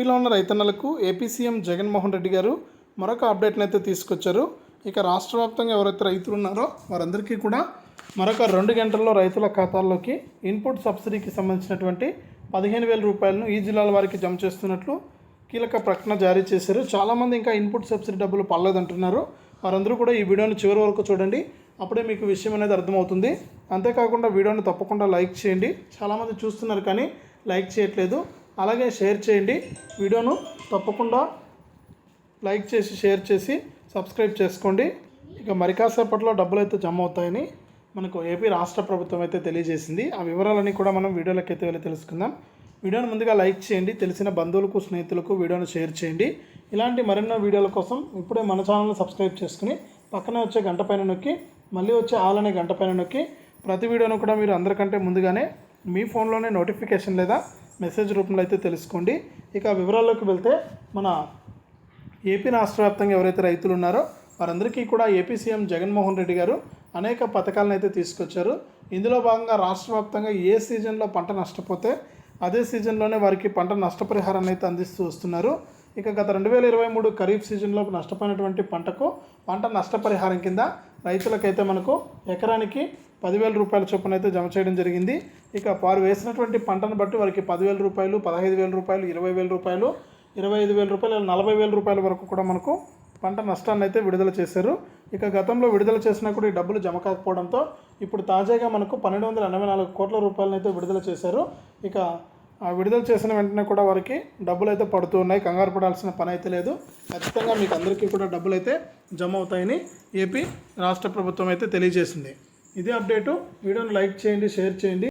ఏపీలో ఉన్న రైతన్నలకు ఏపీ సీఎం జగన్మోహన్ రెడ్డి గారు మరొక అప్డేట్ని అయితే తీసుకొచ్చారు. ఇక రాష్ట్ర వ్యాప్తంగా ఎవరైతే రైతులు ఉన్నారో వారందరికీ కూడా మరొక రెండు గంటల్లో రైతుల ఖాతాల్లోకి ఇన్పుట్ సబ్సిడీకి సంబంధించినటువంటి పదిహేను వేల రూపాయలను ఈ జిల్లాల వారికి జమ చేస్తున్నట్లు కీలక ప్రకటన జారీ చేశారు. చాలామంది ఇంకా ఇన్పుట్ సబ్సిడీ డబ్బులు పడలేదంటున్నారు. వారందరూ కూడా ఈ వీడియోని చివరి వరకు చూడండి. అప్పుడే మీకు విషయం అనేది అర్థమవుతుంది. అంతేకాకుండా వీడియోని తప్పకుండా లైక్ చేయండి. చాలామంది చూస్తున్నారు కానీ లైక్ చేయట్లేదు. అలాగే షేర్ చేయండి. వీడియోను తప్పకుండా లైక్ చేసి షేర్ చేసి సబ్స్క్రైబ్ చేసుకోండి. ఇక మరి కాసేపట్లో డబ్బులు అయితే జమ అవుతాయని మనకు ఏపీ రాష్ట్ర ప్రభుత్వం అయితే తెలియజేసింది. ఆ వివరాలన్నీ కూడా మనం వీడియోలోకి అయితే వెళ్ళి తెలుసుకుందాం. వీడియోను ముందుగా లైక్ చేయండి. తెలిసిన బంధువులకు స్నేహితులకు వీడియోను షేర్ చేయండి. ఇలాంటి మరెన్నో వీడియోల కోసం ఇప్పుడే మన ఛానల్ని సబ్స్క్రైబ్ చేసుకుని పక్కనే వచ్చే గంట పైన నొక్కి మళ్ళీ వచ్చే ఆల్ అనే గంట పైన నొక్కి ప్రతి వీడియోను కూడా మీరు అందరికంటే ముందుగానే మీ ఫోన్లోనే నోటిఫికేషన్ లేదా మెసేజ్ రూపంలో అయితే తెలుసుకోండి. ఇక వివరాల్లోకి వెళ్తే మన ఏపీ రాష్ట్ర వ్యాప్తంగా ఎవరైతే రైతులు ఉన్నారో వారందరికీ కూడా ఏపీ సీఎం జగన్మోహన్ రెడ్డి గారు అనేక పథకాలను అయితే తీసుకొచ్చారు. ఇందులో భాగంగా రాష్ట్ర వ్యాప్తంగా ఏ సీజన్లో పంట నష్టపోతే అదే సీజన్లోనే వారికి పంట నష్టపరిహారాన్ని అయితే అందిస్తూ వస్తున్నారు. ఇక గత రెండు వేల ఇరవై మూడు ఖరీఫ్ సీజన్లో నష్టపోయినటువంటి పంటకు పంట నష్టపరిహారం కింద రైతులకైతే మనకు ఎకరానికి పదివేల రూపాయల చొప్పున అయితే జమ చేయడం జరిగింది. ఇక వారు వేసినటువంటి పంటను బట్టి వారికి పదివేల రూపాయలు పదహైదు వేల రూపాయలు ఇరవై వేల రూపాయలు ఇరవై ఐదు వేల రూపాయలు నలభై వేల రూపాయల వరకు కూడా మనకు పంట నష్టాన్ని అయితే విడుదల చేశారు. ఇక గతంలో విడుదల చేసినా కూడా ఈ డబ్బులు జమ కాకపోవడంతో ఇప్పుడు తాజాగా మనకు పన్నెండు వందల ఎనభై నాలుగు కోట్ల రూపాయలను అయితే విడుదల చేశారు. ఇక విడుదల చేసిన వెంటనే కూడా వారికి డబ్బులు అయితే పడుతూ ఉన్నాయి. కంగారు పడాల్సిన పని అయితే లేదు. ఖచ్చితంగా మీకు అందరికీ కూడా డబ్బులు అయితే జమ అవుతాయని ఏపీ రాష్ట్ర ప్రభుత్వం అయితే తెలియజేసింది. ఇదే అప్డేటు. వీడియోని లైక్ చేయండి షేర్ చేయండి.